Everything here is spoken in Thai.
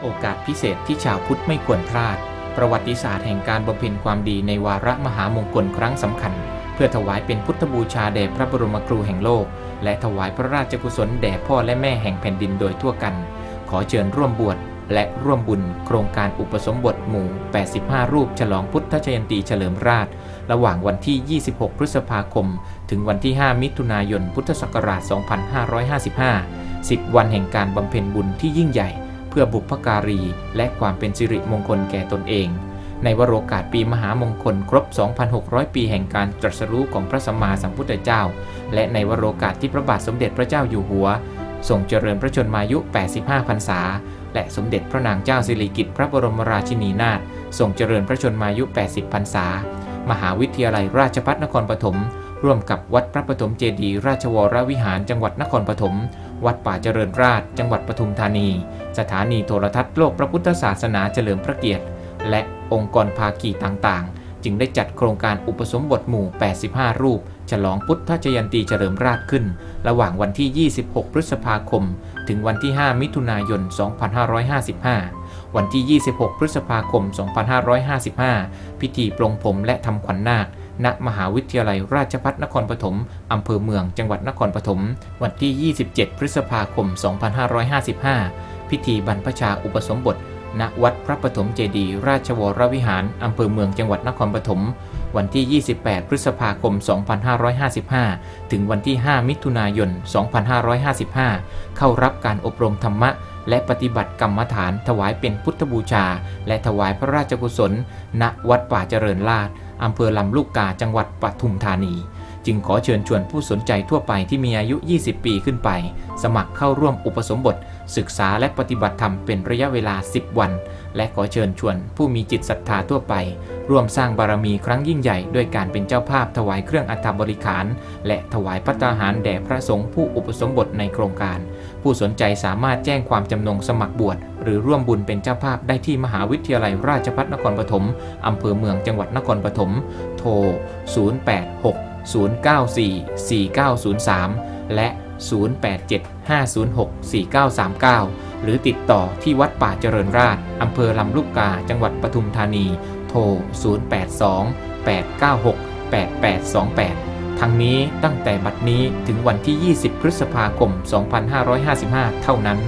โอกาสพิเศษที่ชาวพุทธไม่ควรพลาด ประวัติศาสตร์แห่งการบำเพ็ญความดีในวาระมหามงคลครั้งสำคัญ เพื่อถวายเป็นพุทธบูชาแด่พระบรมครูแห่งโลก และถวายพระราชกุศลแด่พ่อและแม่แห่งแผ่นดินโดยทั่วกัน ขอเชิญร่วมบวชและร่วมบุญโครงการอุปสมบทหมู่ 85 รูปฉลองพุทธชยันตีเฉลิมราช ระหว่างวันที่ 26 พฤษภาคม ถึงวันที่ 5 มิถุนายน พุทธศักราช 2555 10 วันแห่งการบำเพ็ญบุญที่ยิ่งใหญ่ เพื่อบุพการี และความเป็นสิริมงคลแก่ตนเอง ในวโรกาสปีมหามงคลครบ 2,600 ปีแห่งการตรัสรู้ของพระสัมมาสัมพุทธเจ้า และในวโรกาสที่พระบาทสมเด็จพระเจ้าอยู่หัวทรงเจริญพระชนมายุ 85 พรรษา และสมเด็จพระนางเจ้าสิริกิติ์พระบรมราชินีนาถทรงเจริญพระชนมายุ 80 พรรษา มหาวิทยาลัยราชภัฏนครปฐม ร่วมกับวัดพระปฐมเจดีย์ราชวรวิหารจังหวัดนครปฐม วัดป่าเจริญราช จังหวัดปทุมธานี สถานีโทรทัศน์โลกพระพุทธศาสนาเฉลิมพระเกียรติ และองค์กรภาคีต่างๆ จึงได้จัดโครงการอุปสมบทหมู่ 85 รูป ฉลองพุทธชยันตีเฉลิมราชขึ้น ระหว่างวันที่ 26 พฤษภาคม ถึงวันที่ 5 มิถุนายน 2555 วันที่ 26 พฤษภาคม 2555 พิธีปลงผมและทำขวัญนาค ณมหาวิทยาลัยราชภัฏนครปฐมอำเภอเมืองจังหวัดนครปฐมวันที่ 27 พฤษภาคม 2555 พิธีบรรพชาอุปสมบท ณวัดพระปฐมเจดีย์ราชวรวิหารอำเภอเมืองจังหวัดนครปฐมวันที่ 28 พฤษภาคม 2555 ถึงวันที่ 5 มิถุนายน 2555 เข้ารับการอบรมธรรมะ และปฏิบัติกรรมฐานถวายเป็นพุทธบูชา และถวายพระราชกุศล ณ วัดป่าเจริญราษฎร์ อำเภอลำลูกกาจังหวัดปทุมธานี จึงขอเชิญชวนผู้สนใจทั่วไปที่มีอายุ 20 ปีขึ้นไป สมัครเข้าร่วมอุปสมบท ศึกษาและปฏิบัติธรรมเป็นระยะเวลา 10 วัน และขอเชิญชวนผู้มีจิตศรัทธาทั่วไป ร่วมสร้างบารมีครั้งยิ่งใหญ่ด้วยการเป็นเจ้าภาพถวายเครื่องอัฐบริขาร และถวายพัตาหารแด่พระสงฆ์ผู้อุปสมบทในโครงการ ผู้สนใจสามารถแจ้งความจำนงสมัครบวชหรือร่วมบุญเป็นเจ้าภาพได้ที่มหาวิทยาลัยราชภัฏนครปฐมอำเภอเมืองจังหวัดนครปฐมโทร 086 094 4903 และ 087 506 4939 หรือติดต่อที่วัดป่าเจริญราษฎร์อำเภอลำลูกกา จังหวัดปทุมธานี โทร 082 896 8828 ทั้งนี้ตั้งแต่บัดนี้ถึงวันที่ 20 พฤษภาคม 2555 เท่านั้น